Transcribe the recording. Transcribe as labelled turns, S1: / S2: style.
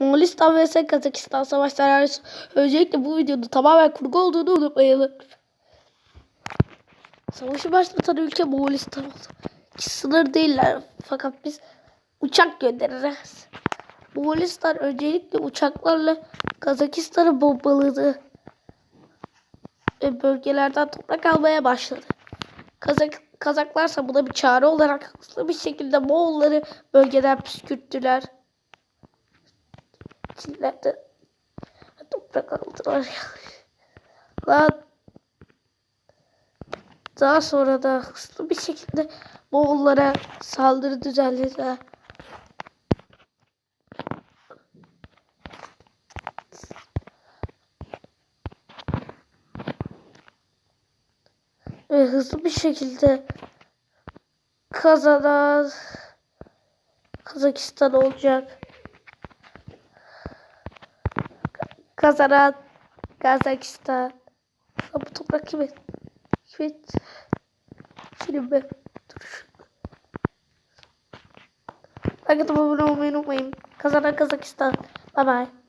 S1: Moğolistan vs Kazakistan savaş senaryosu. Öncelikle bu videonun tamamen kurgu olduğunu unutmayalım. Savaşı başlatan ülke Moğolistan oldu. Hiç sınır değiller fakat biz uçak göndeririz. Moğolistan öncelikle uçaklarla Kazakistan'ı bombaladı. Ve bölgelerden toprak almaya başladı. Kazak, Kazaklarsa buna bir çare olarak hızlı bir şekilde Moğolları bölgeden püskürttüler. Çinler de toprak aldılar. Lan daha sonra da hızlı bir şekilde Moğollara saldırı düzenlediler. Ve hızlı bir şekilde kazanan Kazakistan olacak. Kazanan Kazakistan. Lan bu toprak kimin? Kimin? Şimdi ben. Dur. Like abone olmayı unutmayın. Kazanan Kazakistan. Bye bye.